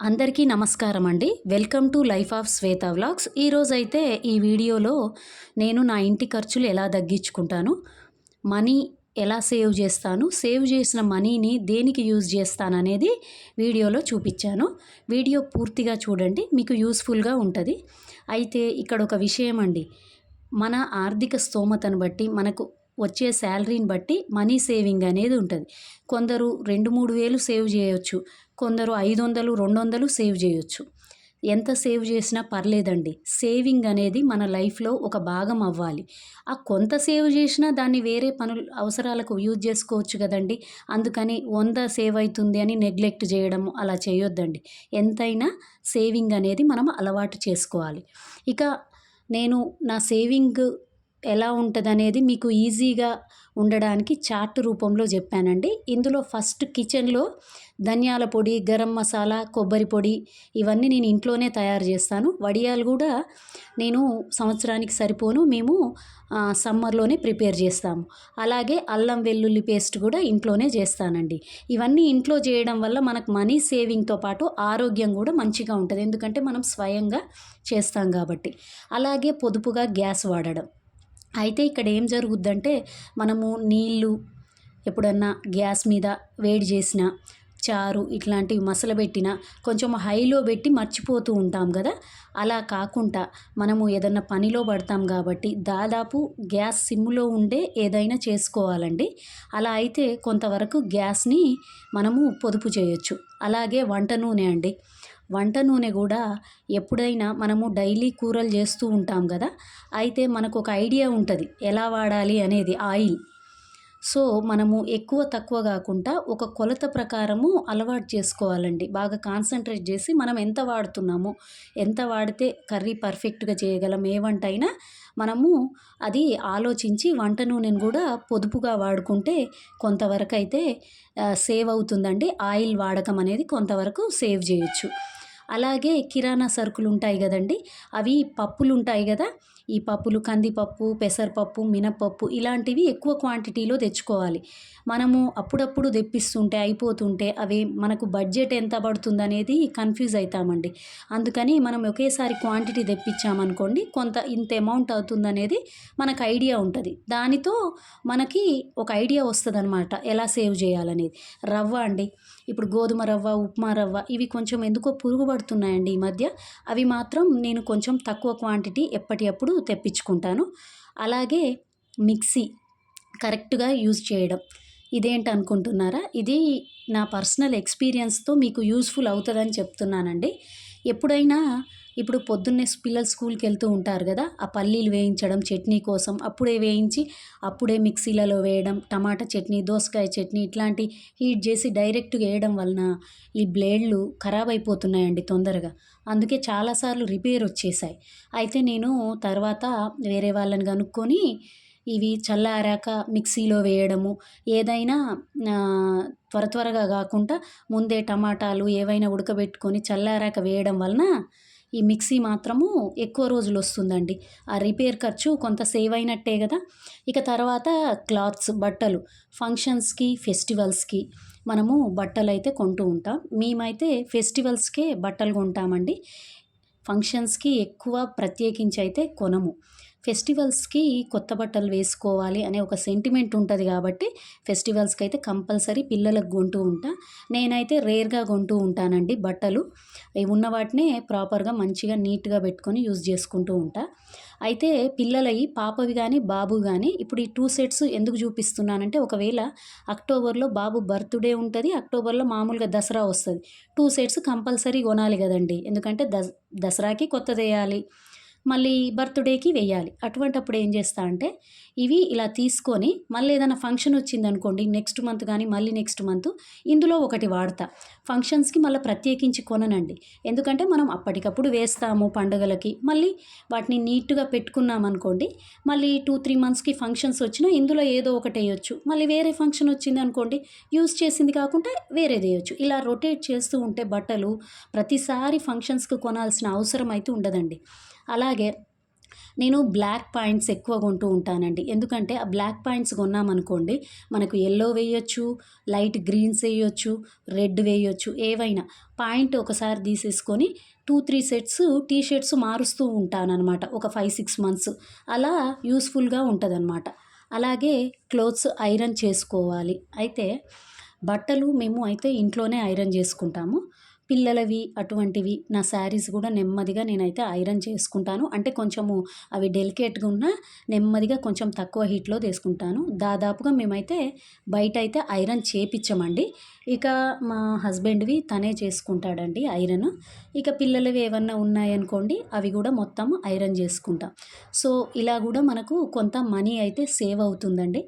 అందరికీ నమస్కారం అండి. Welcome to life of Shweta vlogs. ఈరోజైతే ఈ వీడియోలో నేను నా ఇంటి ఖర్చులు ఎలా తగ్గించుకుంటాను మనీ ఎలా సేవ్ చేస్తాను సేవ్ చేసిన మనీని దేనికి యూజ్ చేస్తాను అనేది వీడియోలో చూపించాను. వీడియో పూర్తిగా చూడండి మీకు యూస్ఫుల్గా ఉంటుంది. అయితే ఇక్కడ ఒక విషయం అండి. మన ఆర్థిక స్తోమతను బట్టి మనకు వచ్చే శాలరీని బట్టి మనీ సేవింగ్ అనేది ఉంటుంది. కొందరు రెండు మూడు వేలు సేవ్ చేయొచ్చు. కొందరు ఐదు వందలు రెండు వందలు సేవ్ చేయొచ్చు. ఎంత సేవ్ చేసినా పర్లేదండి. సేవింగ్ అనేది మన లైఫ్లో ఒక భాగం అవ్వాలి. ఆ కొంత సేవ్ చేసినా దాన్ని వేరే పనులు అవసరాలకు యూజ్ చేసుకోవచ్చు కదండి. అందుకని వంద సేవ్ అవుతుంది అని నెగ్లెక్ట్ చేయడం అలా చేయొద్దండి. ఎంతైనా సేవింగ్ అనేది మనం అలవాటు చేసుకోవాలి. ఇక నేను నా సేవింగ్ ఎలా ఉంటుంది అనేది మీకు ఈజీగా ఉండడానికి చార్ట్ రూపంలో చెప్పానండి. ఇందులో ఫస్ట్ కిచెన్లో ధనియాల పొడి గరం మసాలా కొబ్బరి పొడి ఇవన్నీ నేను ఇంట్లోనే తయారు చేస్తాను. వడియాలు కూడా నేను సంవత్సరానికి సరిపోను. మేము సమ్మర్లోనే ప్రిపేర్ చేస్తాము. అలాగే అల్లం వెల్లుల్లి పేస్ట్ కూడా ఇంట్లోనే చేస్తానండి. ఇవన్నీ ఇంట్లో చేయడం వల్ల మనకు మనీ సేవింగ్తో పాటు ఆరోగ్యం కూడా మంచిగా ఉంటుంది. ఎందుకంటే మనం స్వయంగా చేస్తాం కాబట్టి. అలాగే పొదుపుగా గ్యాస్ వాడడం. అయితే ఇక్కడ ఏం జరుగుద్దంటే మనము నీళ్ళు ఎప్పుడన్నా గ్యాస్ మీద వేడి చేసిన చారు ఇట్లాంటివి మసలబెట్టిన కొంచెం హైలో పెట్టి మర్చిపోతూ ఉంటాం కదా. అలా కాకుండా మనము ఏదన్నా పనిలో పడతాం కాబట్టి దాదాపు గ్యాస్ సిమ్లో ఉండే ఏదైనా చేసుకోవాలండి. అలా అయితే కొంతవరకు గ్యాస్ని మనము పొదుపు చేయొచ్చు. అలాగే వంట నూనె అండి. వంట నూనె కూడా ఎప్పుడైనా మనము డైలీ కూరలు చేస్తూ ఉంటాం కదా అయితే మనకు ఒక ఐడియా ఉంటుంది. ఎలా వాడాలి అనేది? ఆయిల్. సో మనము ఎక్కువ తక్కువ కాకుండా ఒక కొలత ప్రకారము అలవాటు చేసుకోవాలండి. బాగా కాన్సన్ట్రేట్ చేసి మనం ఎంత వాడుతున్నామో ఎంత వాడితే కర్రీ పర్ఫెక్ట్గా చేయగలం ఏ వంట అయినా మనము అది ఆలోచించి వంట నూనెను కూడా పొదుపుగా వాడుకుంటే కొంతవరకు అయితే సేవ్ అవుతుందండి. ఆయిల్ వాడకం అనేది కొంతవరకు సేవ్ చేయొచ్చు. అలాగే కిరాణా సరుకులు ఉంటాయి కదండి. అవి పప్పులు ఉంటాయి కదా. ఈ పప్పులు కందిపప్పు పెసరపప్పు మినపప్పు ఇలాంటివి ఎక్కువ క్వాంటిటీలో తెచ్చుకోవాలి. మనము అప్పుడప్పుడు తెప్పిస్తుంటే అయిపోతుంటే అవి మనకు బడ్జెట్ ఎంత పడుతుంది అనేది కన్ఫ్యూజ్ అవుతామండి అందుకని మనం ఒకేసారి క్వాంటిటీ తెప్పించామనుకోండి కొంత ఇంత అమౌంట్ అవుతుంది అనేది మనకు ఐడియా ఉంటుంది. దానితో మనకి ఒక ఐడియా వస్తుంది అనమాట ఎలా సేవ్ చేయాలనేది. రవ్వ అండి ఇప్పుడు గోధుమ రవ్వ ఉప్మా రవ్వ ఇవి కొంచెం ఎందుకో పురుగు పడుతున్నాయండి ఈ మధ్య. అవి మాత్రం నేను కొంచెం తక్కువ క్వాంటిటీ ఎప్పటికప్పుడు తెప్పించుకుంటాను. అలాగే మిక్సీ కరెక్ట్గా యూజ్ చేయడం. ఇదేంటి అనుకుంటున్నారా? ఇది నా పర్సనల్ ఎక్స్పీరియన్స్తో మీకు యూస్ఫుల్ అవుతుందని చెప్తున్నానండి. ఎప్పుడైనా ఇప్పుడు పొద్దున్నే పిల్లలు స్కూల్కి వెళ్తూ ఉంటారు కదా ఆ పల్లీలు వేయించడం చట్నీ కోసం అప్పుడే వేయించి అప్పుడే మిక్సీలలో వేయడం టమాటా చట్నీ దోసకాయ చట్నీ ఇట్లాంటి హీట్ చేసి డైరెక్ట్గా వేయడం వలన ఈ బ్లేడ్లు ఖరాబ్ అయిపోతున్నాయండి తొందరగా. అందుకే చాలాసార్లు రిపేర్ వచ్చేసాయి. అయితే నేను తర్వాత వేరే వాళ్ళని కనుక్కొని ఇవి చల్లారాక మిక్సీలో వేయడము ఏదైనా త్వర త్వరగా కాకుండా ముందే టమాటాలు ఏవైనా ఉడకబెట్టుకొని చల్లారాక వేయడం వలన ఈ మిక్సీ మాత్రము ఎక్కువ రోజులు వస్తుందండి ఆ రిపేర్ ఖర్చు కొంత సేవ్ అయినట్టే కదా. ఇక తర్వాత క్లాత్స్ బట్టలు ఫంక్షన్స్కి ఫెస్టివల్స్కి మనము బట్టలు అయితే కొంటూ ఉంటాం. మేమైతే ఫెస్టివల్స్కే బట్టలు కొంటామండి. ఫంక్షన్స్కి ఎక్కువ ప్రత్యేకించి అయితే కొనము. ఫెస్టివల్స్కి కొత్త బట్టలు వేసుకోవాలి అనే ఒక సెంటిమెంట్ ఉంటుంది కాబట్టి ఫెస్టివల్స్కి అయితే కంపల్సరీ పిల్లలకు కొంటూ ఉంటా. నేనైతే రేర్గా కొంటూ ఉంటానండి బట్టలు. ఉన్న వాటినే ప్రాపర్గా మంచిగా నీట్గా పెట్టుకొని యూజ్ చేసుకుంటూ ఉంటా. అయితే పిల్లలవి పాపవి కానీ బాబు కానీ ఇప్పుడు ఈ టూ సెట్స్ ఎందుకు చూపిస్తున్నానంటే ఒకవేళ అక్టోబర్లో బాబు బర్త్డే ఉంటుంది అక్టోబర్లో మామూలుగా దసరా వస్తుంది. టూ సెట్స్ కంపల్సరీ కొనాలి కదండి. ఎందుకంటే దస్ దసరాకి కొత్తది వేయాలి. మళ్ళీ బర్త్డేకి వేయాలి. అటువంటప్పుడు ఏం చేస్తా అంటే ఇవి ఇలా తీసుకొని మళ్ళీ ఏదైనా ఫంక్షన్ వచ్చింది అనుకోండి నెక్స్ట్ మంత్ కానీ మళ్ళీ నెక్స్ట్ మంత్ ఇందులో ఒకటి వాడతా. ఫంక్షన్స్కి మళ్ళీ ప్రత్యేకించి కొననండి. ఎందుకంటే మనం అప్పటికప్పుడు వేస్తాము పండుగలకి. మళ్ళీ వాటిని నీట్గా పెట్టుకున్నాం అనుకోండి మళ్ళీ టూ త్రీ మంత్స్కి ఫంక్షన్స్ వచ్చినా ఇందులో ఏదో ఒకటి వేయొచ్చు. మళ్ళీ వేరే ఫంక్షన్ వచ్చింది అనుకోండి యూస్ చేసింది కాకుండా వేరేది వేయొచ్చు. ఇలా రొటేట్ చేస్తూ ఉంటే బట్టలు ప్రతిసారి ఫంక్షన్స్కి కొనాల్సిన అవసరం అయితే ఉండదండి. అలాగే నేను బ్లాక్ పాయింట్స్ ఎక్కువ కొంటూ ఉంటానండి. ఎందుకంటే ఆ బ్లాక్ పాయింట్స్ కొన్నామనుకోండి మనకు ఎల్లో వేయొచ్చు లైట్ గ్రీన్స్ వేయొచ్చు రెడ్ వేయొచ్చు ఏవైనా పాయింట్ ఒకసారి తీసేసుకొని two three sets T shirts మారుస్తూ ఉంటానన్నమాట. ఒక ఫైవ్ సిక్స్ మంత్స్ అలా యూస్ఫుల్గా ఉంటుందన్నమాట. అలాగే క్లోత్స్ ఐరన్ చేసుకోవాలి. అయితే బట్టలు మేము అయితే ఇంట్లోనే ఐరన్ చేసుకుంటాము. పిల్లలవి అటువంటివి నా శారీస్ కూడా నెమ్మదిగా నేనైతే ఐరన్ చేసుకుంటాను. అంటే కొంచెము అవి డెలికేట్గా ఉన్న నెమ్మదిగా కొంచెం తక్కువ హీట్లో తీసుకుంటాను. దాదాపుగా మేమైతే బయట అయితే ఐరన్ చేపించమండి ఇక మా హస్బెండ్వి తనే చేసుకుంటాడండి ఐరన్. ఇక పిల్లలవి ఏమన్నా ఉన్నాయనుకోండి అవి కూడా మొత్తం ఐరన్ చేసుకుంటాం. సో ఇలా కూడా మనకు కొంత మనీ అయితే సేవ్ అవుతుందండి.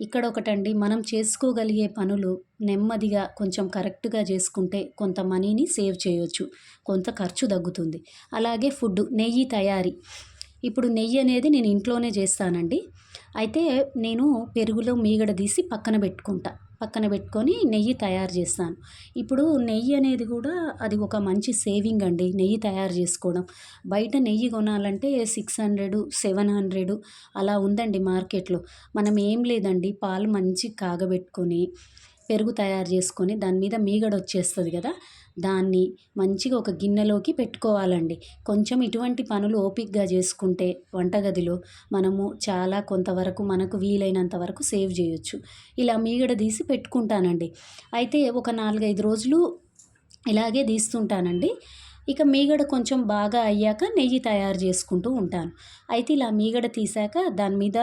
ఇక్కడ ఒకటండి మనం చేసుకోగలిగే పనులు నెమ్మదిగా కొంచెం కరెక్ట్గా చేసుకుంటే కొంత మనీని సేవ్ చేయొచ్చు కొంత ఖర్చు తగ్గుతుంది. అలాగే ఫుడ్ నెయ్యి తయారీ. ఇప్పుడు నెయ్యి అనేది నేను ఇంట్లోనే చేస్తానండి. అయితే నేను పెరుగులో మీగడ తీసి పక్కన పెట్టుకుంటా. పక్కన పెట్టుకొని నెయ్యి తయారు చేస్తాను. ఇప్పుడు నెయ్యి అనేది కూడా అది ఒక మంచి సేవింగ్ అండి నెయ్యి తయారు చేసుకోవడం. బయట నెయ్యి కొనాలంటే సిక్స్ హండ్రెడ్ సెవెన్ హండ్రెడ్ అలా ఉందండి మార్కెట్లో. మనం ఏం లేదండి పాలు మంచి కాగబెట్టుకొని పెరుగు తయారు చేసుకొని దాని మీద మీగడ వచ్చేస్తుంది కదా దాన్ని మంచిగా ఒక గిన్నెలోకి పెట్టుకోవాలండి. కొంచెం ఇటువంటి పనులు ఓపికగా చేసుకుంటే వంటగదిలో మనము చాలా కొంతవరకు మనకు వీలైనంత వరకు సేవ్ చేయొచ్చు. ఇలా మీగడ తీసి పెట్టుకుంటానండి. అయితే ఒక నాలుగైదు రోజులు ఇలాగే తీస్తుంటానండి. ఇక మీగడ కొంచెం బాగా అయ్యాక నెయ్యి తయారు చేసుకుంటూ ఉంటాను. అయితే ఇలా మీగడ తీసాక దాని మీద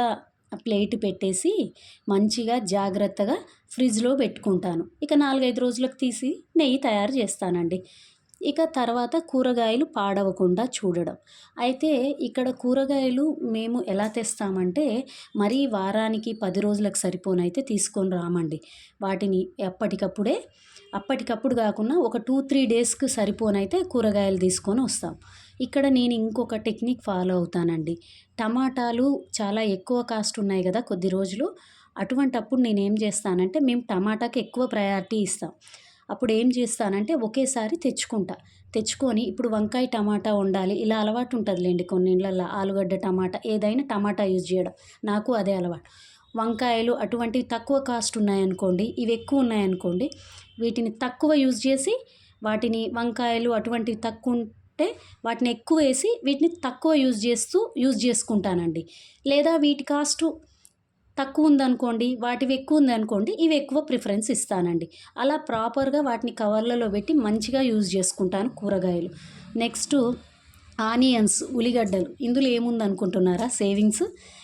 ప్లేట్ పెట్టేసి మంచిగా జాగ్రత్తగా ఫ్రిడ్జ్లో పెట్టుకుంటాను. ఇక నాలుగైదు రోజులకు తీసి నెయ్యి తయారు చేస్తానండి. ఇక తర్వాత కూరగాయలు పాడవకుండా చూడడం. అయితే ఇక్కడ కూరగాయలు మేము ఎలా తెస్తామంటే మరీ వారానికి పది రోజులకు సరిపోనైతే తీసుకొని రామండి. వాటిని ఎప్పటికప్పుడే అప్పటికప్పుడు కాకుండా ఒక టూ త్రీ డేస్కి సరిపోనైతే కూరగాయలు తీసుకొని వస్తాం. ఇక్కడ నేను ఇంకొక టెక్నిక్ ఫాలో అవుతానండి. టమాటాలు చాలా ఎక్కువ కాస్ట్ ఉన్నాయి కదా కొద్ది రోజులు. అటువంటప్పుడు నేను ఏం చేస్తానంటే మేము టమాటాకి ఎక్కువ ప్రయారిటీ ఇస్తాం. అప్పుడు ఏం చేస్తానంటే ఒకేసారి తెచ్చుకుంటా. తెచ్చుకొని ఇప్పుడు వంకాయ టమాటా వండాలి ఇలా అలవాటు ఉంటుందిలేండి కొన్ని ఇళ్ళల్లో ఆలుగడ్డ టమాటా ఏదైనా టమాటా యూజ్ చేయడం. నాకు అదే అలవాటు. వంకాయలు అటువంటివి తక్కువ కాస్ట్ ఉన్నాయనుకోండి ఇవి ఎక్కువ ఉన్నాయనుకోండి వీటిని తక్కువ యూజ్ చేసి వాటిని వంకాయలు అటువంటివి తక్కువ ఉంటే వాటిని ఎక్కువ వేసి వీటిని తక్కువ యూజ్ చేస్తూ యూజ్ చేసుకుంటానండి. లేదా వీటి కాస్టు తక్కువ ఉందనుకోండి వాటివి ఎక్కువ ఉందనుకోండి ఇవి ఎక్కువ ప్రిఫరెన్స్ ఇస్తానండి. అలా ప్రాపర్గా వాటిని కవర్లలో పెట్టి మంచిగా యూజ్ చేసుకుంటాను కూరగాయలు. నెక్స్ట్ ఆనియన్స్ ఉల్లిగడ్డలు ఇందులో ఏముందనుకుంటున్నారా? సేవింగ్స్.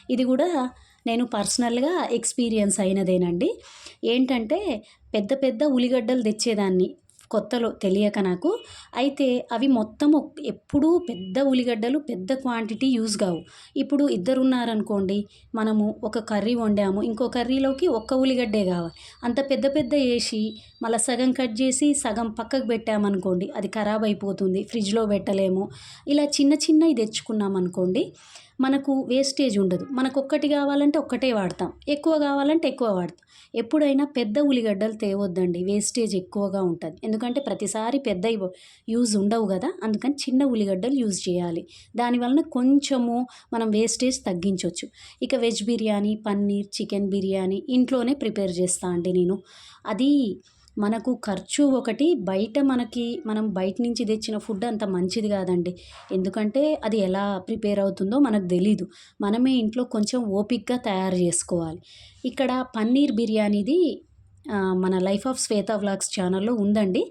ఇది కూడా నేను పర్సనల్గా ఎక్స్పీరియన్స్ అయినదేనండి. ఏంటంటే పెద్ద పెద్ద ఉల్లిగడ్డలు తెచ్చేదాన్ని. కొత్తలో తెలియక నాకు. అయితే అవి మొత్తం ఎప్పుడూ పెద్ద ఉల్లిగడ్డలు పెద్ద క్వాంటిటీ యూజ్ కావు. ఇప్పుడు ఇద్దరు ఉన్నారనుకోండి మనము ఒక కర్రీ వండాము ఇంకో కర్రీలోకి ఒక్క ఉల్లిగడ్డే కావాలి. అంత పెద్ద పెద్ద వేసి మళ్ళీ సగం కట్ చేసి సగం పక్కకు పెట్టామనుకోండి అది ఖరాబ్ అయిపోతుంది ఫ్రిడ్జ్లో పెట్టలేము. ఇలా చిన్న చిన్నవి తెచ్చుకున్నాం అనుకోండి మనకు వేస్టేజ్ ఉండదు. మనకు ఒక్కటి కావాలంటే ఒక్కటే వాడతాం ఎక్కువ కావాలంటే ఎక్కువ వాడతాం. ఎప్పుడైనా పెద్ద ఉల్లిగడ్డలు తేవద్దండి వేస్టేజ్ ఎక్కువగా ఉంటుంది. ఎందుకంటే ప్రతిసారి పెద్ద యూజ్ ఉండవు కదా అందుకని చిన్న ఉల్లిగడ్డలు యూజ్ చేయాలి. దానివలన కొంచెము మనం వేస్టేజ్ తగ్గించవచ్చు ఇక వెజ్ బిర్యానీ పన్నీర్ చికెన్ బిర్యానీ ఇంట్లోనే ప్రిపేర్ చేస్తా అండి నేను. అది మనకు ఖర్చు ఒకటి బయట మనకి మనం బయట నుంచి తెచ్చిన ఫుడ్ అంత మంచిది కాదండి. ఎందుకంటే అది ఎలా ప్రిపేర్ అవుతుందో మనకు తెలీదు. మనమే ఇంట్లో కొంచెం ఓపిక్గా తయారు చేసుకోవాలి. ఇక్కడ పన్నీర్ బిర్యానీది మన లైఫ్ ఆఫ్ శ్వేత వ్లాగ్స్ ఛానల్లో ఉందండి.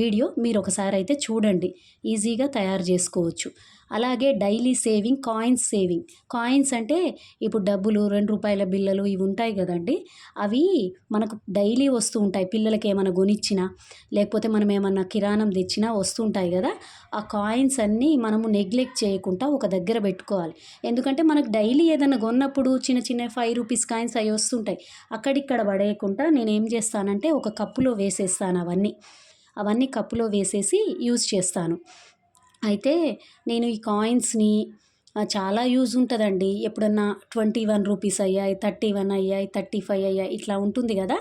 వీడియో మీరు ఒకసారి అయితే చూడండి. ఈజీగా తయారు చేసుకోవచ్చు. అలాగే daily saving coins saving. Coins అంటే ఇప్పుడు డబ్బులు రెండు రూపాయల బిల్లలు ఇవి ఉంటాయి కదండి. అవి మనకు డైలీ వస్తూ ఉంటాయి. పిల్లలకి ఏమైనా కొనిచ్చినా లేకపోతే మనం ఏమన్నా కిరాణం తెచ్చినా వస్తుంటాయి కదా. ఆ కాయిన్స్ అన్నీ మనము నెగ్లెక్ట్ చేయకుండా ఒక దగ్గర పెట్టుకోవాలి. ఎందుకంటే మనకు డైలీ ఏదైనా కొన్నప్పుడు చిన్న చిన్న ఫైవ్ రూపీస్ కాయిన్స్ అవి వస్తుంటాయి. అక్కడిక్కడ పడేయకుండా నేను ఏం చేస్తానంటే ఒక కప్పులో వేసేస్తాను అవన్నీ. అవన్నీ కప్పులో వేసేసి యూజ్ చేస్తాను. అయితే నేను ఈ కాయిన్స్ని చాలా యూజ్ ఉంటుందండి. ఎప్పుడన్నా ట్వంటీ వన్ రూపీస్ అయ్యాయి థర్టీ వన్ అయ్యాయి థర్టీ ఫైవ్ అయ్యాయి ఇట్లా ఉంటుంది కదా.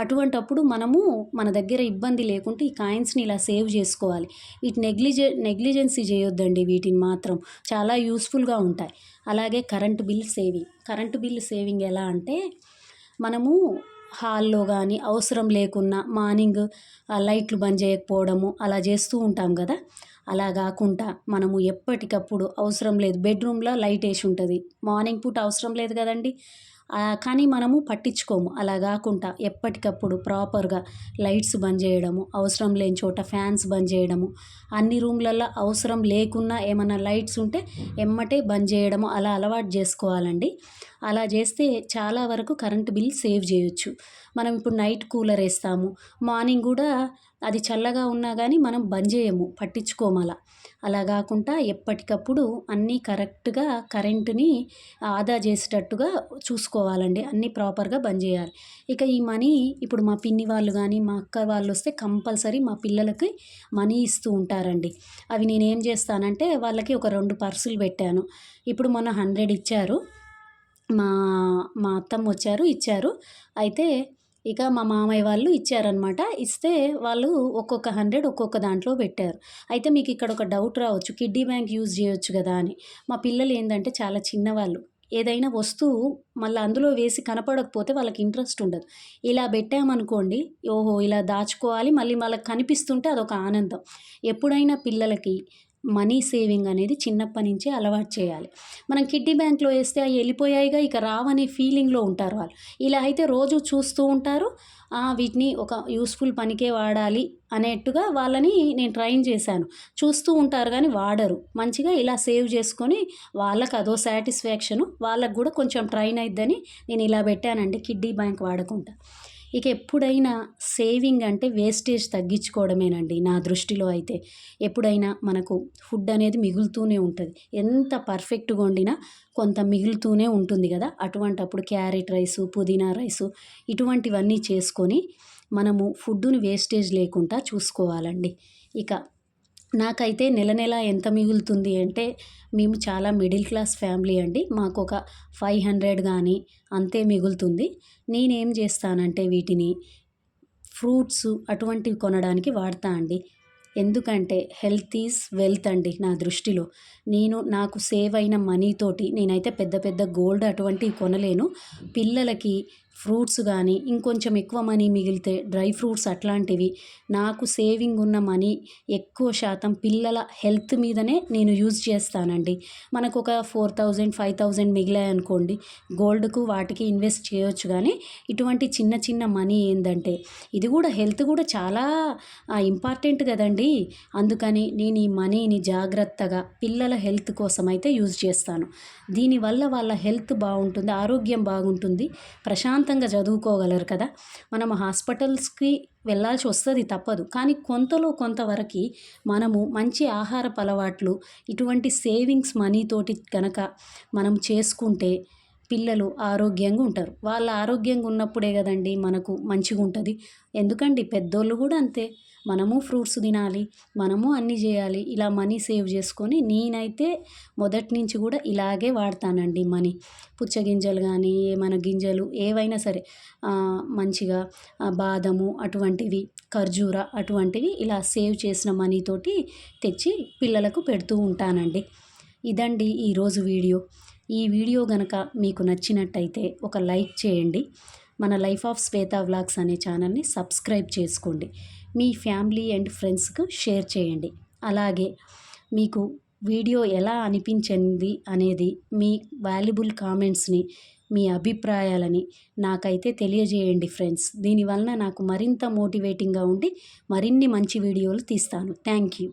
అటువంటప్పుడు మనము మన దగ్గర ఇబ్బంది లేకుంటే ఈ కాయిన్స్ని ఇలా సేవ్ చేసుకోవాలి. వీటి నెగ్లిజె నెగ్లిజెన్సీ చేయొద్దండి వీటిని మాత్రం. చాలా యూస్ఫుల్గా ఉంటాయి. అలాగే current bill saving. Current bill saving ఎలా అంటే మనము హాల్లో కానీ అవసరం లేకున్నా మార్నింగ్ లైట్లు బంద్ చేయకపోవడము అలా చేస్తూ ఉంటాం కదా. అలా కాకుండా మనము ఎప్పటికప్పుడు అవసరం లేదు. బెడ్రూమ్లో లైట్ వేసి ఉంటుంది. మార్నింగ్ పూట అవసరం లేదు కదండి. కానీ మనము పట్టించుకోము. అలా కాకుండా ఎప్పటికప్పుడు ప్రాపర్గా లైట్స్ బంద్ చేయడము అవసరం లేని చోట ఫ్యాన్స్ బంద్ చేయడము అన్ని రూమ్లలో అవసరం లేకున్నా ఏమైనా లైట్స్ ఉంటే ఎమ్మటే బంద్ చేయడము అలా అలవాటు చేసుకోవాలండి. అలా చేస్తే చాలా వరకు కరెంటు బిల్ సేవ్ చేయొచ్చు. మనం ఇప్పుడు నైట్ కూలర్ వేస్తాము. మార్నింగ్ కూడా అది చల్లగా ఉన్నా కానీ మనం బంద్ చేయము పట్టించుకోమల. అలా కాకుండా ఎప్పటికప్పుడు అన్నీ కరెక్ట్గా కరెంటుని ఆదా చేసేటట్టుగా చూసుకోవాలండి. అన్నీ ప్రాపర్గా బంద్ చేయాలి. ఇక ఈ మనీ ఇప్పుడు మా పిన్ని వాళ్ళు కానీ మా అక్క వాళ్ళు వస్తే కంపల్సరీ మా పిల్లలకి మనీ ఇస్తూ ఉంటారండి. అవి నేను ఏం చేస్తానంటే వాళ్ళకి ఒక రెండు పర్సులు పెట్టాను. ఇప్పుడు మొన్న హండ్రెడ్ ఇచ్చారు. మా మా అత్తమ్మ వచ్చారు ఇచ్చారు. అయితే ఇక మా మామయ్య వాళ్ళు ఇచ్చారనమాట ఇస్తే వాళ్ళు ఒక్కొక్క హండ్రెడ్ ఒక్కొక్క దాంట్లో పెట్టారు. అయితే మీకు ఇక్కడ ఒక డౌట్ రావచ్చు కిడ్డీ బ్యాంక్ యూజ్ చేయొచ్చు కదా అని. మా పిల్లలు ఏంటంటే చాలా చిన్నవాళ్ళు. ఏదైనా వస్తువు మళ్ళీ అందులో వేసి కనపడకపోతే వాళ్ళకి ఇంట్రెస్ట్ ఉండదు. ఇలా పెట్టామనుకోండి ఓహో ఇలా దాచుకోవాలి మళ్ళీ వాళ్ళకి కనిపిస్తుంటే అదొక ఆనందం. ఎప్పుడైనా పిల్లలకి మనీ సేవింగ్ అనేది చిన్నప్పటి నుంచే అలవాటు చేయాలి. మనం కిడ్డీ బ్యాంక్లో వేస్తే అవి వెళ్ళిపోయాయిగా ఇక రావనే ఫీలింగ్లో ఉంటారు వాళ్ళు. ఇలా అయితే రోజు చూస్తూ ఉంటారు. వీటిని ఒక యూస్ఫుల్ పనికే వాడాలి అనేట్టుగా వాళ్ళని నేను ట్రైన్ చేశాను. చూస్తూ ఉంటారు కానీ వాడరు. మంచిగా ఇలా సేవ్ చేసుకొని వాళ్ళకి అదో సాటిస్ఫాక్షను వాళ్ళకు కూడా కొంచెం ట్రైన్ అయిద్దని నేను ఇలా పెట్టానండి కిడ్డీ బ్యాంక్ వాడకుండా. ఇక ఎప్పుడైనా సేవింగ్ అంటే వేస్టేజ్ తగ్గించుకోవడమేనండి నా దృష్టిలో అయితే. ఎప్పుడైనా మనకు ఫుడ్ అనేది మిగులుతూనే ఉంటుంది. ఎంత పర్ఫెక్ట్గా వండినా కొంత మిగులుతూనే ఉంటుంది కదా. అటువంటప్పుడు క్యారెట్ రైసు పుదీనా రైసు ఇటువంటివన్నీ చేసుకొని మనము ఫుడ్డుని వేస్టేజ్ లేకుండా చూసుకోవాలండి. ఇక నాకైతే నెల నెల ఎంత మిగులుతుంది అంటే మేము చాలా మిడిల్ క్లాస్ ఫ్యామిలీ అండి. మాకు ఒక ఫైవ్ హండ్రెడ్ కానీ అంతే మిగులుతుంది. నేనేం చేస్తానంటే వీటిని ఫ్రూట్స్ అటువంటివి కొనడానికి వాడతా అండి. ఎందుకంటే హెల్త్ ఈజ్ వెల్త్ అండి నా దృష్టిలో. నేను నాకు సేవ్ అయిన మనీతోటి నేనైతే పెద్ద పెద్ద గోల్డ్ అటువంటివి కొనలేను. పిల్లలకి ఫ్రూట్స్ కానీ ఇంకొంచెం ఎక్కువ మనీ మిగిలితే డ్రై ఫ్రూట్స్ అట్లాంటివి నాకు సేవింగ్ ఉన్న మనీ ఎక్కువ శాతం పిల్లల హెల్త్ మీదనే నేను యూజ్ చేస్తానండి. మనకు ఒక ఫోర్ థౌజండ్ ఫైవ్ థౌజండ్ మిగిలాయనుకోండి గోల్డ్కు వాటికి ఇన్వెస్ట్ చేయొచ్చు కానీ ఇటువంటి చిన్న చిన్న మనీ ఏంటంటే ఇది కూడా హెల్త్ కూడా చాలా ఇంపార్టెంట్ కదండి. అందుకని నేను ఈ మనీని జాగ్రత్తగా పిల్లల హెల్త్ కోసం అయితే యూజ్ చేస్తాను. దీనివల్ల వాళ్ళ హెల్త్ బాగుంటుంది ఆరోగ్యం బాగుంటుంది ప్రశాంత ప్రశాంతంగా చదువుకోగలరు కదా? మనం హాస్పిటల్స్కి వెళ్ళాల్సి వస్తుంది తప్పదు. కానీ కొంతలో కొంతవరకు మనము మంచి ఆహారపు అలవాట్లు ఇటువంటి సేవింగ్స్ మనీతోటి కనుక మనం చేసుకుంటే పిల్లలు ఆరోగ్యంగా ఉంటారు. వాళ్ళు ఆరోగ్యంగా ఉన్నప్పుడే కదండి మనకు మంచిగా ఉంటుంది. ఎందుకండి? పెద్దోళ్ళు కూడా అంతే. మనము ఫ్రూట్స్ తినాలి మనము అన్నీ చేయాలి ఇలా మనీ సేవ్ చేసుకొని నేనైతే మొదటి నుంచి కూడా ఇలాగే వాడతానండి మనీ. పుచ్చగింజలు కానీ ఏమైనా గింజలు ఏవైనా సరే మంచిగా బాదము అటువంటివి ఖర్జూర అటువంటివి ఇలా సేవ్ చేసిన మనీతోటి తెచ్చి పిల్లలకు పెడుతూ ఉంటానండి. ఇదండి ఈరోజు వీడియో. ఈ వీడియో గనక మీకు నచ్చినట్టయితే ఒక లైక్ చేయండి. మన లైఫ్ ఆఫ్ శ్వేత వ్లాగ్స్ అనే ఛానల్ని సబ్స్క్రైబ్ చేసుకోండి. మీ ఫ్యామిలీ అండ్ ఫ్రెండ్స్కు షేర్ చేయండి. అలాగే మీకు వీడియో ఎలా అనిపించింది అనేది మీ వాల్యుబుల్ కామెంట్స్ని మీ అభిప్రాయాలని నాకైతే తెలియజేయండి ఫ్రెండ్స్. దీనివలన నాకు మరింత మోటివేటింగ్గా ఉండి మరిన్ని మంచి వీడియోలు తీస్తాను. Thank you.